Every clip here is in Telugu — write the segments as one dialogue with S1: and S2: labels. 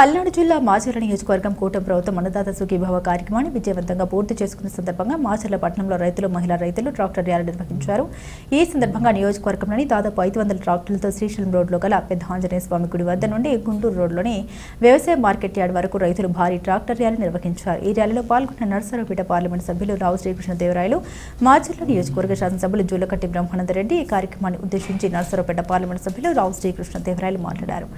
S1: పల్నాడు జిల్లా మాచర్ల నియోజకవర్గం కూటమి ప్రభుత్వం అన్నదాత సుఖీభావ కార్యక్రమాన్ని విజయవంతంగా పూర్తి చేసుకున్న సందర్భంగా మాచర్ల పట్టణంలో రైతులు మహిళా రైతులు ట్రాక్టర్ ర్యాలీ నిర్వహించారు. ఈ సందర్భంగా నియోజకవర్గంలోని దాదాపు ఐదు వందల ట్రాక్టర్లతో శ్రీశైలం రోడ్లో గల పెద్ద ఆంజనేయ స్వామి గుడి వద్ద నుండి గుంటూరు రోడ్లోని వ్యవసాయ మార్కెట్ యార్డ్ వరకు రైతులు భారీ ట్రాక్టర్ ర్యాలీ నిర్వహించారు. ఈ ర్యాలీలో పాల్గొన్న నర్సరావుపేట పార్లమెంట్ సభ్యులు రావు శ్రీకృష్ణదేవరాయలు మాచర్ల నియోజకవర్గ శాసనసభ్యులు జూలకట్టి బ్రహ్మానందరెడ్డి ఈ కార్యక్రమాన్ని ఉద్దేశించి నర్సరావుపేట పార్లమెంట్ సభ్యులు రావు శ్రీకృష్ణదేవరాయలు మాట్లాడారు.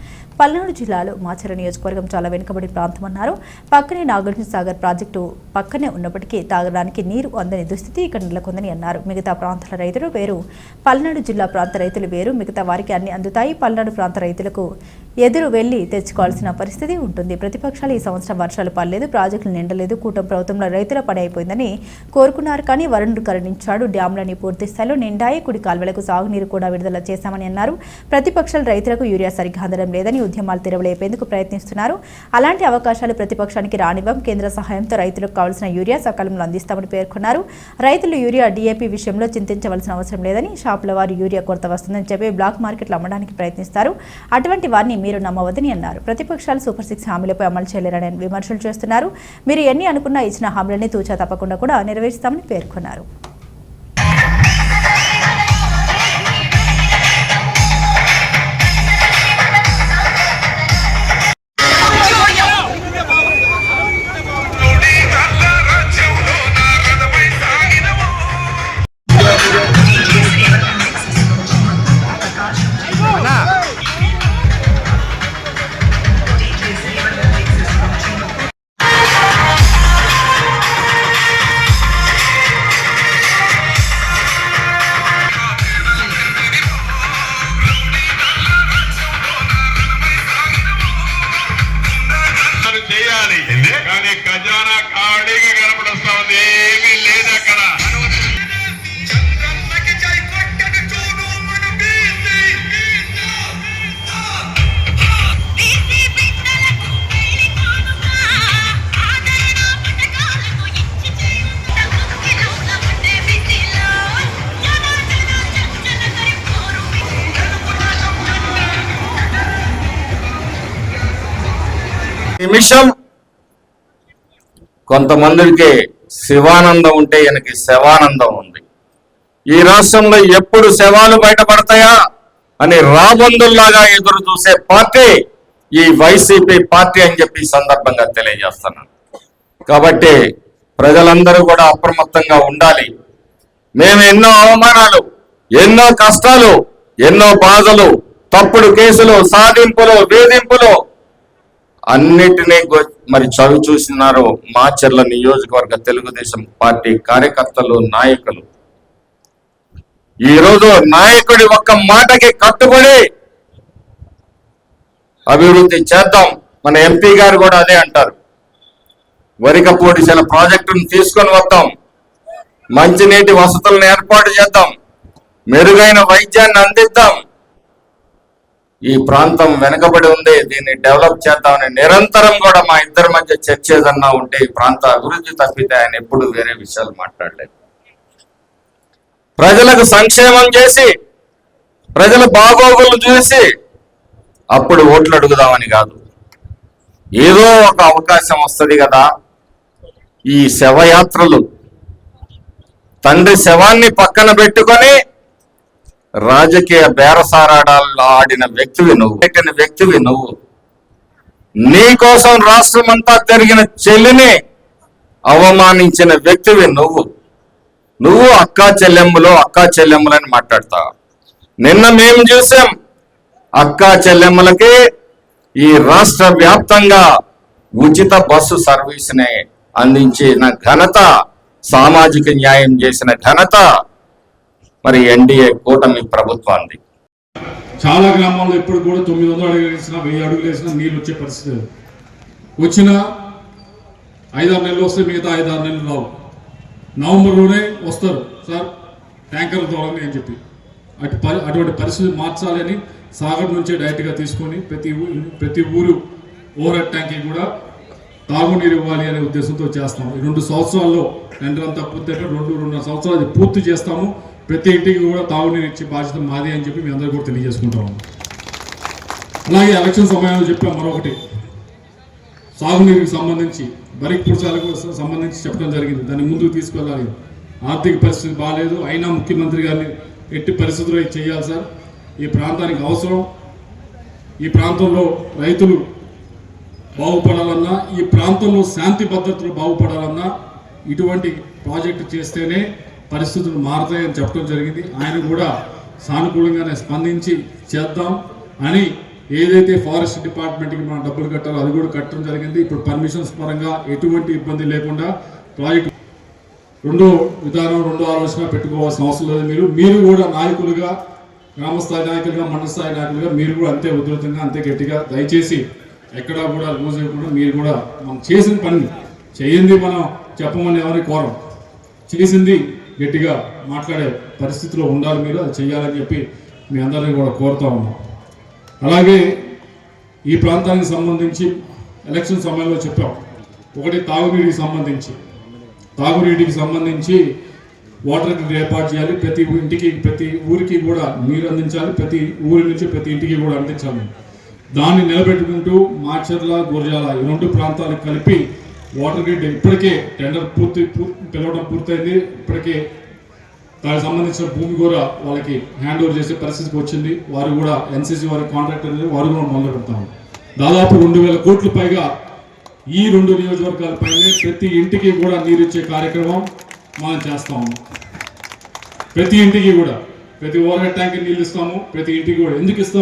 S1: పల్నాడు జిల్లాలో మాచర్ల నియోజకవర్గం చాలా వెనుకబడి ప్రాంతమన్నారు. పక్కనే నాగార్జున సాగర్ ప్రాజెక్టు పక్కనే ఉన్నప్పటికీ తాగడానికి నీరు అందని దుస్థితి ఇక్కడ నెలకొందని అన్నారు. మిగతా ప్రాంతాల రైతులు వేరు. పల్నాడు జిల్లా ప్రాంత రైతులు వేరు. మిగతా వారికి అన్ని అందుతాయి. పల్నాడు ప్రాంత రైతులకు ఎదురు వెళ్ళి తెచ్చుకోవాల్సిన పరిస్థితి ఉంటుంది. ప్రతిపక్షాలు ఈ సంవత్సరం వర్షాలు పడలేదు ప్రాజెక్టులు నిండలేదు కూటమి ప్రభుత్వంలో రైతుల పడైపోయిందని అయిపోయిందని కోరుకున్నారు. కానీ వరుణుడు కరుణించాడు డ్యాంలని పూర్తి స్థాయిలో నిండాయి కుడి కాల్వలకు సాగునీరు కూడా విడుదల చేశామని అన్నారు. ప్రతిపక్షాలు రైతులకు యూరియా సరిగ్గా అందడం లేదని ఉద్యమాలు తెరవలేపేందుకు ప్రయత్నిస్తున్నారు. అలాంటి అవకాశాలు ప్రతిపక్షానికి రానివ్వం కేంద్ర సహాయంతో రైతులకు కావాల్సిన యూరియా సకాలంలో అందిస్తామని పేర్కొన్నారు. రైతులు యూరియా డీఏపీ విషయంలో చింతించవలసిన అవసరం లేదని షాపుల వారు యూరియా కొరత వస్తుందని చెప్పి బ్లాక్ మార్కెట్లు అమ్మడానికి ప్రయత్నిస్తారు. అటువంటి వారిని మీరు నమ్మవద్దని అన్నారు. ప్రతిపక్షాలు సూపర్ సిక్స్ హామీలపై అమలు చేయలేరని విమర్శలు చేస్తున్నారు. మీరు ఎన్ని అనుకున్నా ఇచ్చిన హామీలని తూచా తప్పకుండా కూడా నెరవేరుస్తామని పేర్కొన్నారు.
S2: నిమిషం. కొంతమందికి శివానందం ఉంటే ఈయనకి శవానందం ఉంది. ఈ రాష్ట్రంలో ఎప్పుడు శవాలు బయటపడతాయా అని రాబందుల్లాగా ఎదురు చూసే పార్టీ ఈ వైసీపీ పార్టీ అని చెప్పి సందర్భంగా తెలియజేస్తున్నాను. కాబట్టి ప్రజలందరూ కూడా అప్రమత్తంగా ఉండాలి. మేము ఎన్నో అవమానాలు ఎన్నో కష్టాలు ఎన్నో బాధలు తప్పుడు కేసులు సాధింపులు వేధింపులు అన్నిటినీ మరి చవి చూసినారు మాచర్ల నియోజకవర్గ తెలుగుదేశం పార్టీ కార్యకర్తలు నాయకులు. ఈ రోజు నాయకుడి ఒక్క మాటకి కట్టుబడి అభివృద్ధి చేద్దాం. మన ఎంపీ గారు కూడా అదే అంటారు. వరికపూడిసిన ప్రాజెక్టును తీసుకొని వద్దాం. మంచినీటి వసతులను ఏర్పాటు చేద్దాం. మెరుగైన వైద్యాన్ని అందిద్దాం. ఈ ప్రాంతం వెనకబడి ఉంది. దీన్ని డెవలప్ చేద్దామని నిరంతరం కూడా మా ఇద్దరి మధ్య చర్చ ఏదన్నా ఉంటే ఈ ప్రాంత అభివృద్ధి తప్పితే ఆయన ఎప్పుడు వేరే విషయాలు మాట్లాడలేదు. ప్రజలకు సంక్షేమం చేసి ప్రజల బాగోగులు చూసి అప్పుడు ఓట్లు అడుగుదామని కాదు. ఏదో ఒక అవకాశం వస్తుంది కదా. ఈ శవయాత్రలు తండ్రి శవాన్ని పక్కన పెట్టుకొని రాజకీయ బేరసారాడాల్లో ఆడిన వ్యక్తివి నువ్వు పెట్టిన వ్యక్తివి నువ్వు. నీ కోసం రాష్ట్రం అంతా జరిగిన చెల్లిని అవమానించిన వ్యక్తివి నువ్వు. నువ్వు అక్కా చెల్లెమ్మలు అక్కా చెల్లెమ్మలని మాట్లాడతావు నిన్న మేము చూసాం అక్కా చెల్లెమ్మలకి ఈ రాష్ట్ర వ్యాప్తంగా ఉచిత బస్సు సర్వీస్ని అందించిన ఘనత సామాజిక న్యాయం చేసిన ఘనత మరి ఎన్డీఏ కూటమి ప్రభుత్వాన్ని
S3: చాలా గ్రామాల్లో ఇప్పుడు కూడా తొమ్మిది వందలు అడుగులు వేసినా వెయ్యి అడుగులు వేసినా నీళ్ళు వచ్చే పరిస్థితి వచ్చిన ఐదారు నెలలు వస్తే మిగతా ఐదారు నెలలు రావు. నవంబర్లోనే వస్తారు. సార్ ట్యాంకర్ ద్వారా అని చెప్పి. అటు పరి అటువంటి పరిస్థితి మార్చాలని సాగర్ నుంచే డైరెక్ట్గా తీసుకొని ప్రతి ఊ- ప్రతి ఊరు ఓవర్ హెడ్ కూడా తాగునీరు ఇవ్వాలి అనే ఉద్దేశంతో చేస్తాము. రెండు సంవత్సరాల్లో టెండర్ అంతా పూర్తి రెండు రెండున్నర సంవత్సరాలు పూర్తి చేస్తాము. ప్రతి ఇంటికి కూడా తాగునీరు ఇచ్చే బాధ్యత మాది అని చెప్పి మీ అందరూ కూడా తెలియజేసుకుంటాము అలాగే ఎలక్షన్ సమయంలో చెప్పాం మరొకటి. సాగునీరుకి సంబంధించి బరికి పురుషాలకు సంబంధించి చెప్పడం జరిగింది. దాన్ని ముందుకు తీసుకెళ్ళాలి. ఆర్థిక పరిస్థితి బాగాలేదు అయినా ముఖ్యమంత్రి గారిని ఎట్టి పరిస్థితుల్లో చేయాలి సార్. ఈ ప్రాంతానికి అవసరం. ఈ ప్రాంతంలో రైతులు బాగుపడాలన్నా ఈ ప్రాంతంలో శాంతి భద్రతలు బాగుపడాలన్నా ఇటువంటి ప్రాజెక్టు చేస్తేనే పరిస్థితులు మారతాయని చెప్పడం జరిగింది. ఆయన కూడా సానుకూలంగానే స్పందించి చేద్దాం అని ఏదైతే ఫారెస్ట్ డిపార్ట్మెంట్కి మనం డబ్బులు కట్టాలో అది కూడా కట్టడం జరిగింది. ఇప్పుడు పర్మిషన్స్ పరంగా ఎటువంటి ఇబ్బంది లేకుండా ప్రాజెక్ట్ రెండో విధానం రెండో ఆలోచన పెట్టుకోవాల్సిన అవసరం లేదు. మీరు మీరు కూడా నాయకులుగా గ్రామ స్థాయి నాయకులుగా మండల స్థాయి నాయకులుగా మీరు కూడా అంతే ఉధృతంగా అంతే గట్టిగా దయచేసి ఎక్కడా కూడా రోజు ఇవ్వకుండా మీరు కూడా మనం చేసిన పని చేయండి మనం చెప్పమని ఎవరిని కోరం చేసింది గట్టిగా మాట్లాడే పరిస్థితిలో ఉండాలి మీరు అది చేయాలని చెప్పి మీ అందరినీ కూడా కోరుతా ఉన్నాం. అలాగే ఈ ప్రాంతానికి సంబంధించి ఎలక్షన్ సమయంలో చెప్పాం. ఒకటి తాగునీటికి సంబంధించి. తాగునీటికి సంబంధించి వాటర్ గ్రిడ్ ఏర్పాటు చేయాలి. ప్రతి ఇంటికి ప్రతి ఊరికి కూడా నీరు అందించాలి. ప్రతి ఊరి నుంచి ప్రతి ఇంటికి కూడా అందించాలి. దాన్ని నిలబెట్టుకుంటూ మాచర్ల గురజాల ఈ రెండు ప్రాంతాలకు కలిపి వాటర్ గ్రిడ్ ఇప్పటికే టెండర్ పూర్తి పూర్తి పిలవడం పూర్తయింది. ఇప్పటికే దానికి సంబంధించిన భూమి కూడా వాళ్ళకి హ్యాండ్ ఓవర్ చేసే పరిస్థితికి వచ్చింది. వారు కూడా ఎన్సీసీ వారి కాంట్రాక్ట్ అనేది వారు కూడా మొదలు పెడతాము దాదాపు రెండు వేల కోట్ల పైగా ఈ రెండు నియోజకవర్గాలపైనే ప్రతి ఇంటికి కూడా నీరు ఇచ్చే కార్యక్రమం మనం చేస్తాము. ప్రతి ఇంటికి కూడా. ప్రతి ఓవర్ హెడ్ ట్యాంక్ నీళ్ళు ఇస్తాము. ప్రతి ఇంటికి కూడా. ఎందుకు ఇస్తాము